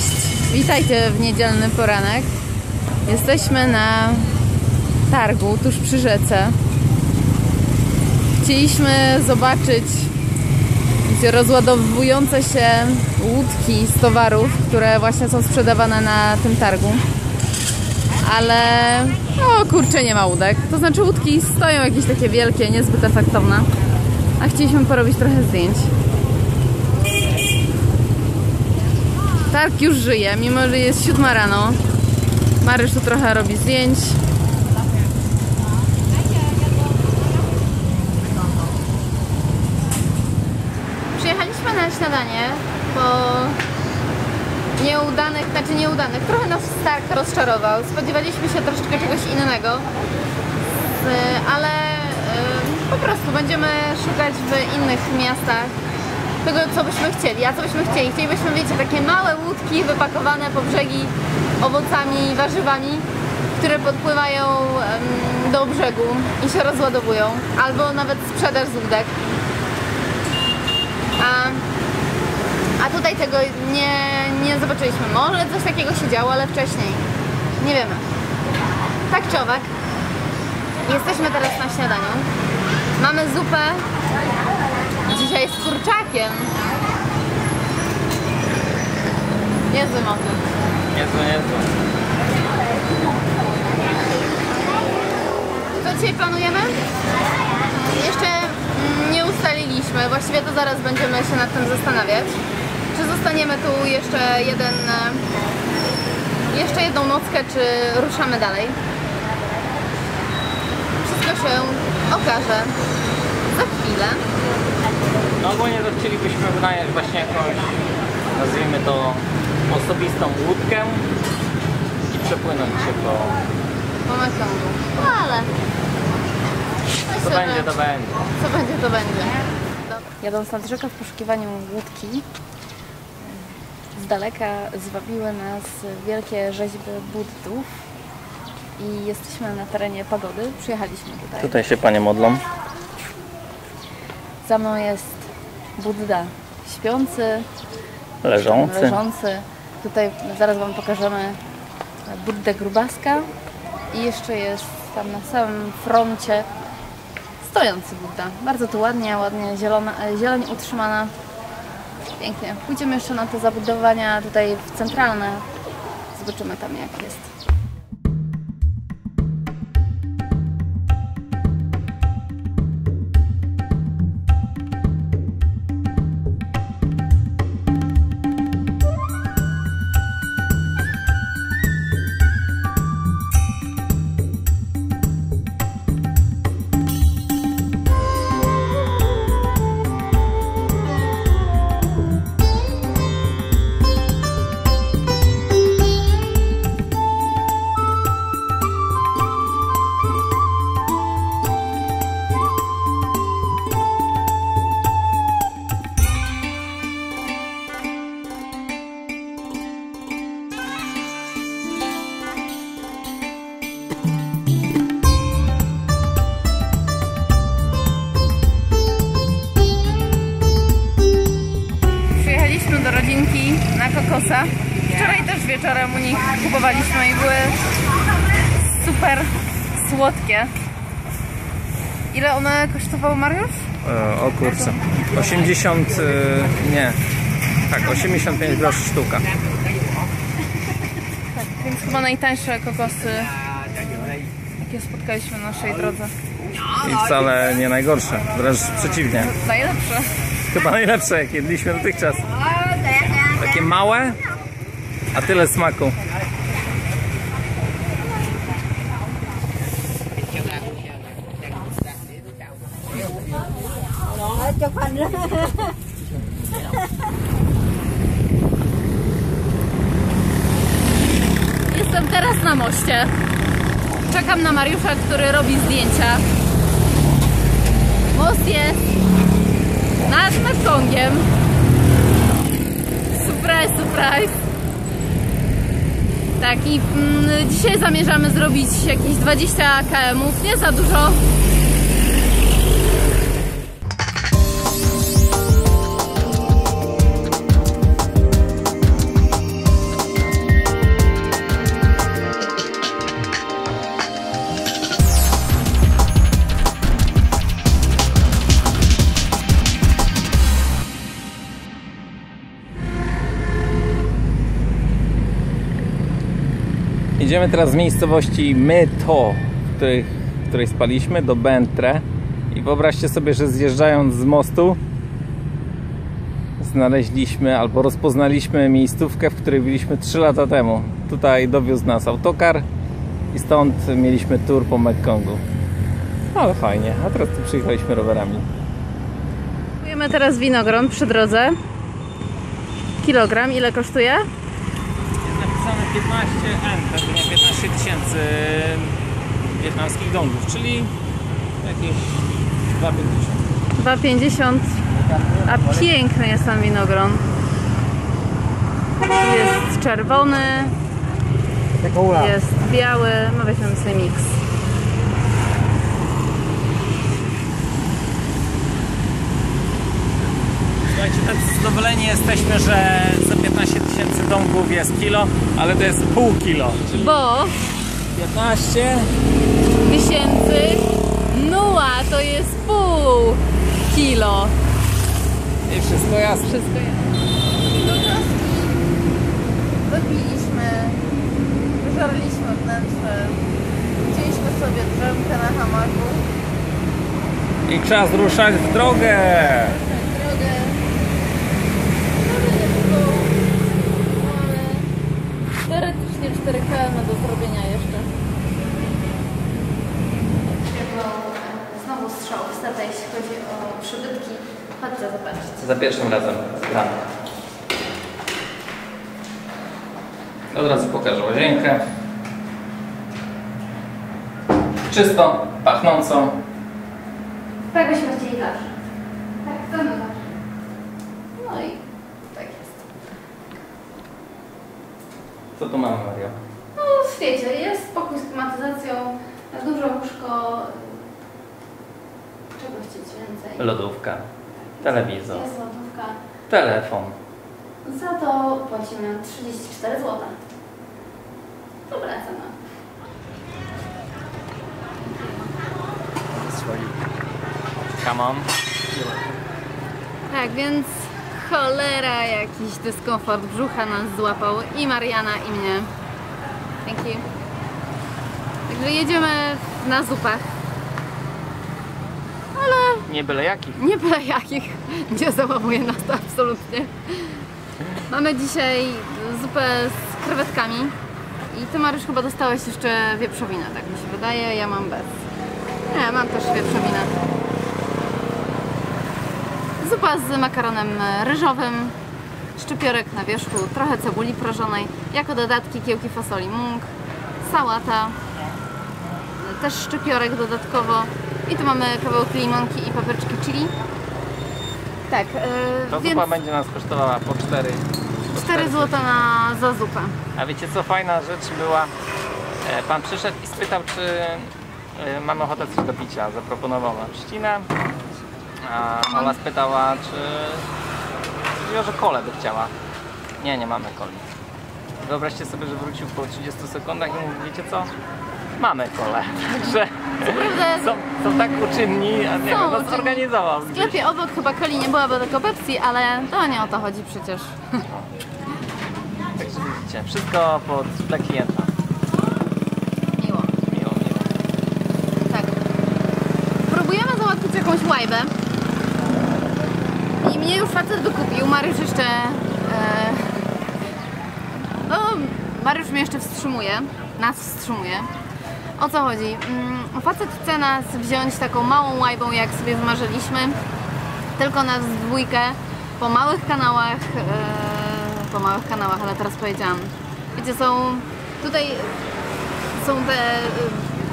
Cześć, witajcie w niedzielny poranek. Jesteśmy na targu tuż przy rzece. Chcieliśmy zobaczyć rozładowujące się łódki z towarów, które właśnie są sprzedawane na tym targu. Ale o kurczę, nie ma łódek. To znaczy łódki stoją jakieś takie wielkie, niezbyt efektowne. A chcieliśmy porobić trochę zdjęć. Targ już żyje, mimo że jest siódma rano. Marysz tu trochę robi zdjęć. Przyjechaliśmy na śniadanie po nieudanych, znaczy nieudanych, trochę nas Stark rozczarował. Spodziewaliśmy się troszeczkę czegoś innego, ale po prostu będziemy szukać w innych miastach tego, co byśmy chcieli. A co byśmy chcieli? Chcielibyśmy, wiecie, takie małe łódki wypakowane po brzegi owocami, warzywami, które podpływają do brzegu i się rozładowują. Albo nawet sprzedaż z łódek. A, a tutaj tego nie, nie zobaczyliśmy. Może coś takiego się działo, ale wcześniej. Nie wiemy. Tak czy owak, jesteśmy teraz na śniadaniu. Mamy zupę dzisiaj z kurczakiem. Niezły motyw. Niezłe, niezłe. Co dzisiaj planujemy? Jeszcze nie ustaliliśmy. Właściwie to zaraz będziemy się nad tym zastanawiać. Czy zostaniemy tu jeszcze jeden jeszcze jedną nockę, czy ruszamy dalej? Wszystko się okaże za chwilę. No ogólnie to chcielibyśmy wynająć właśnie jakąś, nazwijmy to, osobistą łódkę i przepłynąć się po... Po Mekongu. No ale... Co będzie, to będzie. Co będzie, to będzie. Jadąc nad rzekę w poszukiwaniu łódki, z daleka zwabiły nas wielkie rzeźby buddów i jesteśmy na terenie pagody. Przyjechaliśmy tutaj. Tutaj się panie modlą. Za mną jest Budda śpiący, Leżący. leżący. Tutaj zaraz Wam pokażemy Buddę Grubaska i jeszcze jest tam na samym froncie stojący Budda. Bardzo tu ładnie, ładnie zielona, zieleń utrzymana. Pięknie. Pójdziemy jeszcze na te zabudowania tutaj w centralne. Zobaczymy tam jak jest. Wieczorem u nich kupowaliśmy i były super słodkie. Ile one kosztowały, Mariusz? E, o kurczę. 80, e, nie. Tak, 85 groszy sztuka. Tak, więc chyba najtańsze kokosy, jakie spotkaliśmy na naszej drodze. I wcale nie najgorsze. Wręcz przeciwnie. Najlepsze. Chyba najlepsze, jak jedliśmy dotychczas. Takie małe, a tyle smaku. Jestem teraz na moście. Czekam na Mariusza, który robi zdjęcia. Most jest nad Mekongiem. Surprise, surprise. Tak i mm, dzisiaj zamierzamy zrobić jakieś 20 km, nie za dużo. Jedziemy teraz z miejscowości Myto, w której, w której spaliśmy, do Bentre. I wyobraźcie sobie, że zjeżdżając z mostu znaleźliśmy albo rozpoznaliśmy miejscówkę, w której byliśmy 3 lata temu. Tutaj dowiózł nas autokar i stąd mieliśmy tour po Mekkongu. Ale fajnie, a teraz tu przyjechaliśmy rowerami. Kupujemy teraz winogron przy drodze. Kilogram, ile kosztuje? Napisane 15N, pewnie 15 tysięcy wietnamskich dongów, czyli jakieś 2,50. 2,50. A piękny jest ten winogron. Jest czerwony, jest biały. No weźmiemy sobie miks. Słuchajcie, tak zadowoleni jesteśmy, że za 15 tysięcy dongów jest kilo, ale to jest pół kilo, czyli Bo 15 tysięcy nuła to jest pół kilo. i wszystko jasne. Wszystko jest. Wypiliśmy, wyżarliśmy wnętrze, wzięliśmy sobie drzemkę na hamaku, I czas ruszać w drogę. Drogę nie było, ale teoretycznie 4 km do zrobienia jeszcze. Znowu strzał w stata, jeśli chodzi o przybytki. Chodźcie zobaczyć. Za pierwszym razem gram. Od razu pokażę łazienkę. Czysto, pachnąco. Tak byśmy chcieli zawsze. Tak. No i tak jest. Co tu mamy, Mario? No wiecie, jest spokój z klimatyzacją, duże łóżko. Czego chcieć więcej? Lodówka, telewizor, Jest lodówka. telefon. Za to płacimy 34 zł. Dobra cena. Come on. Tak, więc cholera, jakiś dyskomfort brzucha nas złapał i Mariana i mnie. Dzięki. Także jedziemy na zupach. Ale Nie byle jakich. nie byle jakich. Nie załamuje nas to absolutnie. Mamy dzisiaj zupę z krewetkami. I ty Mariusz chyba dostałeś jeszcze wieprzowinę, tak mi się wydaje. Ja mam bez. Nie, mam też wieprzowinę. Zupa z makaronem ryżowym, szczypiorek na wierzchu, trochę cebuli prażonej, jako dodatki kiełki fasoli mung, sałata, też szczypiorek dodatkowo i tu mamy kawałki limonki i papryczki chili. Tak, Ta yy, więc zupa będzie nas kosztowała po 4. 4 zł na, za zupę. A wiecie co fajna rzecz była? E, Pan przyszedł i spytał, czy e, mamy ochotę coś do picia. Zaproponował nam trzcinę. A Ola spytała, czy stwierdziła, że kolę by chciała. Nie, nie mamy coli. Wyobraźcie sobie, że wrócił po 30 sekundach i mówi, wiecie co? Mamy kolę. Także są, są tak uczynni, a nie wiem, no zorganizował w sklepie obok chyba coli nie byłaby tylko Pepsi, ale to nie o to chodzi przecież. Także widzicie, wszystko pod dla klienta. Miło. Miło, miło. Tak. Próbujemy załatwić jakąś łajbę. Mnie już facet wykupił. Mariusz jeszcze... E... No, Mariusz mnie jeszcze wstrzymuje. Nas wstrzymuje. O co chodzi? Mm, Facet chce nas wziąć taką małą łajbą, jak sobie wymarzyliśmy. Tylko nas w dwójkę po małych kanałach. E... Po małych kanałach, ale teraz powiedziałam. Wiecie, są... Tutaj są te,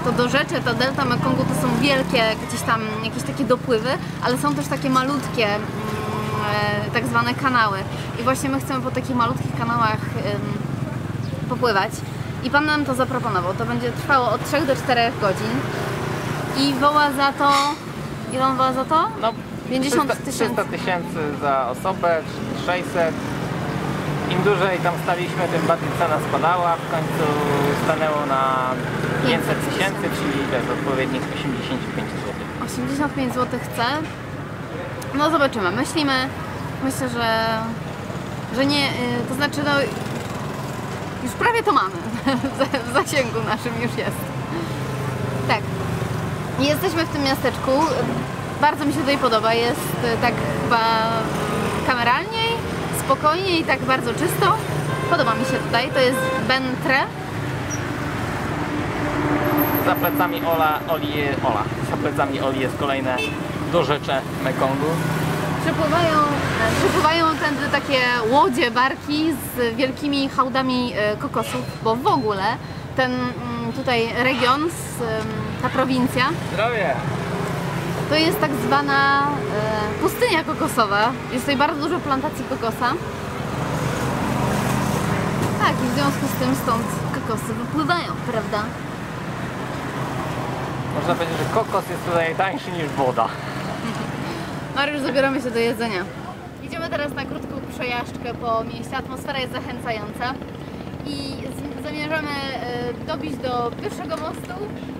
to do rzeczy, ta delta Mekongu to są wielkie gdzieś tam jakieś takie dopływy, ale są też takie malutkie tak zwane kanały. I właśnie my chcemy po takich malutkich kanałach popływać. I Pan nam to zaproponował. To będzie trwało od 3 do 4 godzin. I woła za to... Ile on woła za to? No, 50 300 tysięcy. 300 tysięcy za osobę, czy 600. Im dłużej tam staliśmy, tym bardziej cena spadała. W końcu stanęło na 500 tysięcy, czyli to jest odpowiednik 85 zł. 85 zł chce. No zobaczymy. Myślimy, myślę, że, że nie, y, to znaczy no już prawie to mamy. w zasięgu naszym już jest. Tak. Jesteśmy w tym miasteczku. Bardzo mi się tutaj podoba. Jest e, tak chyba kameralniej, spokojniej, tak bardzo czysto. Podoba mi się tutaj. To jest Bentre. Za plecami Ola, Oli, Ola. Za plecami Oli jest kolejne dorzecze Mekongu. Przepływają, przepływają tędy takie łodzie, barki z wielkimi hałdami e, kokosów, bo w ogóle ten mm, tutaj region, ta prowincja, Zdrowie! to jest tak zwana e, pustynia kokosowa. Jest tutaj bardzo dużo plantacji kokosa. Tak, i w związku z tym stąd kokosy wypływają, prawda? Można powiedzieć, że kokos jest tutaj tańszy niż woda. Mariusz, zabieramy się do jedzenia. Idziemy teraz na krótką przejażdżkę po mieście. Atmosfera jest zachęcająca. I zamierzamy e, dobić do pierwszego mostu,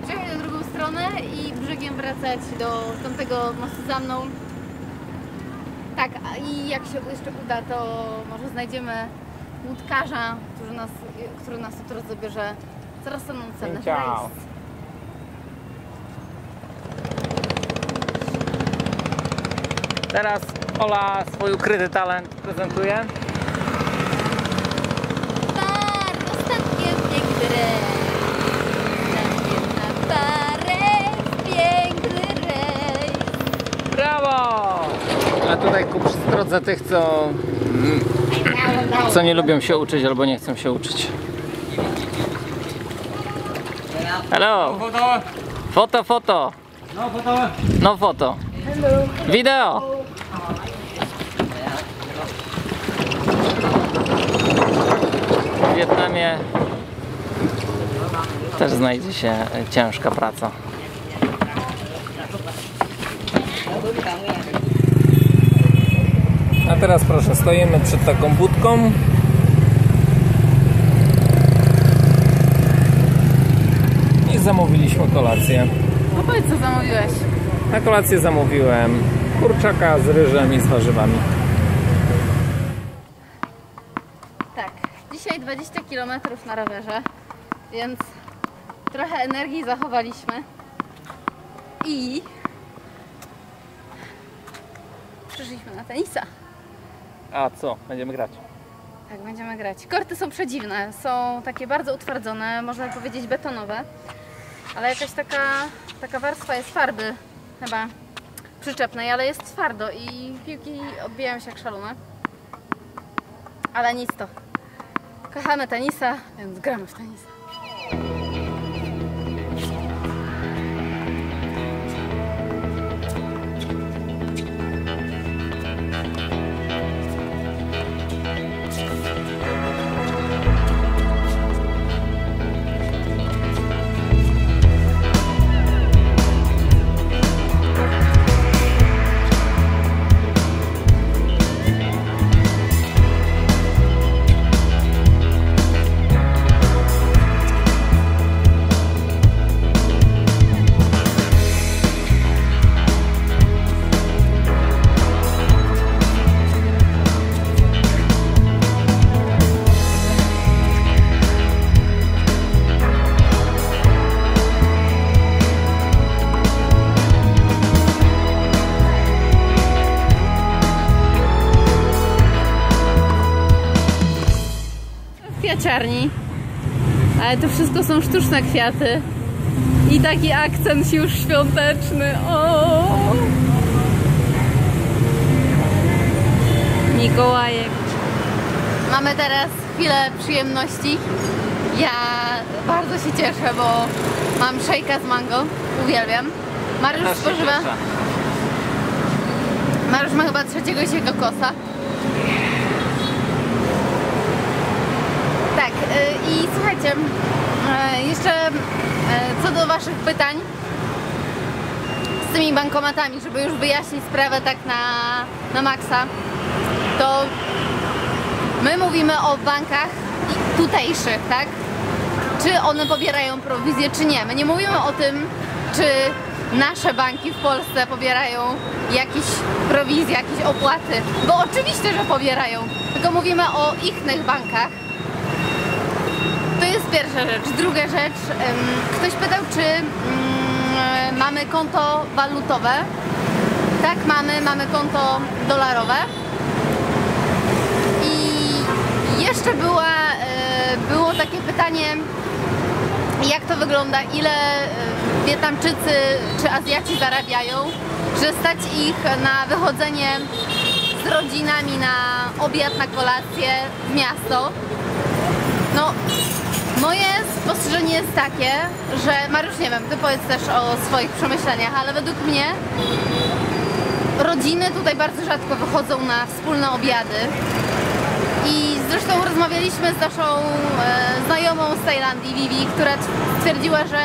przejechać na drugą stronę i brzegiem wracać do tamtego mostu za mną. Tak, a i jak się jeszcze uda, to może znajdziemy łódkarza, który nas, który nas jutro zabierze za cenny Ciao. rejs. Teraz Ola swój ukryty talent prezentuje. Bar, ostatnie piękny rejs. Na parę, piękny rejs. Brawo! A tutaj ku przestrodze tych, co, co nie lubią się uczyć albo nie chcą się uczyć. Hello! Foto, foto! No foto. No foto. Wideo! Wietnamie też znajdzie się ciężka praca. A teraz proszę, stoimy przed taką budką. I zamówiliśmy kolację. No powiedz co zamówiłeś. Na kolację zamówiłem kurczaka z ryżem i z warzywami. Tak, dzisiaj 20 km na rowerze, więc trochę energii zachowaliśmy. I przyszliśmy na tenisa. A co? Będziemy grać. Tak, będziemy grać. Korty są przedziwne, są takie bardzo utwardzone, można powiedzieć betonowe, ale jakaś taka, taka warstwa jest farby chyba przyczepnej, ale jest twardo i piłki odbijają się jak szalone. Ale nic to. Kochamy tenisa, więc gramy w tenisa. Kwiaciarni, ale to wszystko są sztuczne kwiaty i taki akcent już świąteczny. O! Mikołajek. Mamy teraz chwilę przyjemności. Ja bardzo się cieszę, bo mam szejka z mango. Uwielbiam. Mariusz spożywa. Mariusz ma chyba trzeciego się kokosa. Tak, y, i słuchajcie, y, jeszcze y, co do Waszych pytań z tymi bankomatami, żeby już wyjaśnić sprawę tak na, na maksa, to my mówimy o bankach tutejszych, tak? Czy one pobierają prowizję, czy nie. My nie mówimy o tym, czy nasze banki w Polsce pobierają jakieś prowizje, jakieś opłaty, bo oczywiście, że pobierają, tylko mówimy o ich bankach, pierwsza rzecz. Druga rzecz, ktoś pytał, czy mm, mamy konto walutowe. Tak, mamy, mamy konto dolarowe. I jeszcze była, e, było takie pytanie, jak to wygląda, ile e, Wietnamczycy czy Azjaci zarabiają, że stać ich na wychodzenie z rodzinami na obiad, na kolację w miasto. No, moje spostrzeżenie jest takie, że Mariusz, nie wiem, ty powiedz też o swoich przemyśleniach, ale według mnie rodziny tutaj bardzo rzadko wychodzą na wspólne obiady. I zresztą rozmawialiśmy z naszą e, znajomą z Tajlandii, Vivi, która twierdziła, że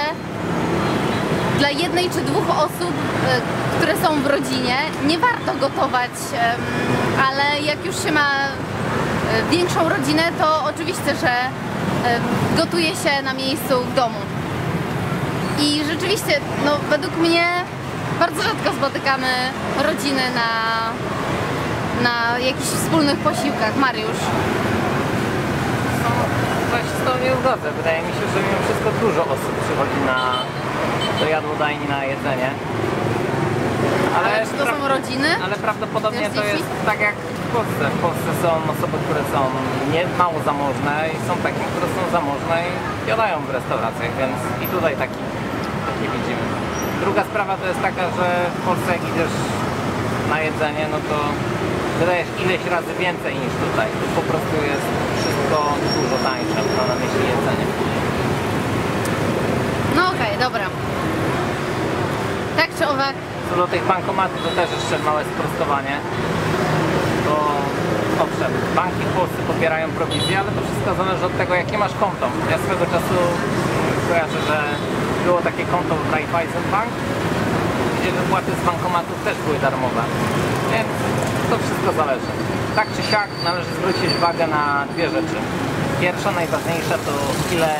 dla jednej czy dwóch osób, e, które są w rodzinie, nie warto gotować, ale jak już się ma e, większą rodzinę, to oczywiście, że gotuje się na miejscu w domu. I rzeczywiście, no według mnie bardzo rzadko spotykamy rodziny na, na jakichś wspólnych posiłkach. Mariusz. Coś z tą nie zgodzę. Wydaje mi się, że mimo wszystko dużo osób przychodzi na do jadłodajni na jedzenie. Ale, Ale, czy to są rodziny? ale prawdopodobnie to jest tak jak Polsce. W Polsce są osoby, które są nie mało zamożne i są takie, które są zamożne i jadają w restauracjach, więc i tutaj taki, taki widzimy. Druga sprawa to jest taka, że w Polsce jak idziesz na jedzenie, no to wydajesz ileś razy więcej niż tutaj. Tu po prostu jest wszystko dużo tańsze, mam na myśli jedzenie. No okej, dobra. Tak czy owak, Co do tych bankomatów, to też jeszcze małe sprostowanie. Owszem, banki w Polsce pobierają prowizję, ale to wszystko zależy od tego, jakie masz konto. Ja swego czasu kojarzę, że było takie konto w Raiffeisen Bank, gdzie wypłaty z bankomatów też były darmowe. Więc to wszystko zależy. Tak czy siak należy zwrócić uwagę na dwie rzeczy. Pierwsza, najważniejsza to ile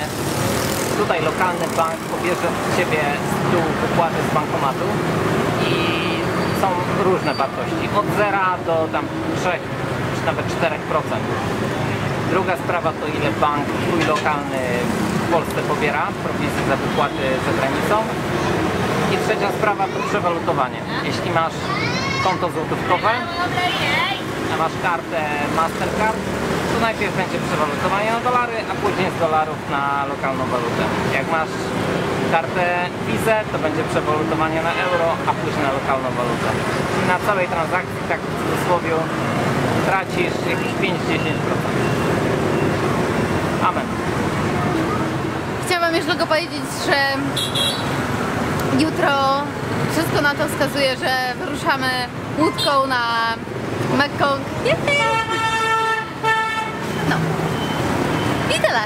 tutaj lokalny bank pobierze od Ciebie z tyłu wypłaty z bankomatu i są różne wartości. Od 0 do tam 3 nawet 4%. Druga sprawa to ile bank Twój lokalny w Polsce pobiera prowizję za wypłaty za granicą. I trzecia sprawa to przewalutowanie. Jeśli masz konto złotówkowe, a masz kartę Mastercard, to najpierw będzie przewalutowanie na dolary, a później z dolarów na lokalną walutę. Jak masz kartę Visa, to będzie przewalutowanie na euro, a później na lokalną walutę. Na całej transakcji, tak w cudzysłowie, tracisz jakieś 5-10%. Amen. chciałam już tylko powiedzieć, że jutro wszystko na to wskazuje, że wyruszamy łódką na Mekong. No. I tyle.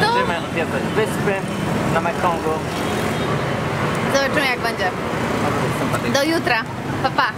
To Będziemy odwiedzać wyspy na Mekongu. zobaczymy jak będzie. Do jutra. Pa, pa.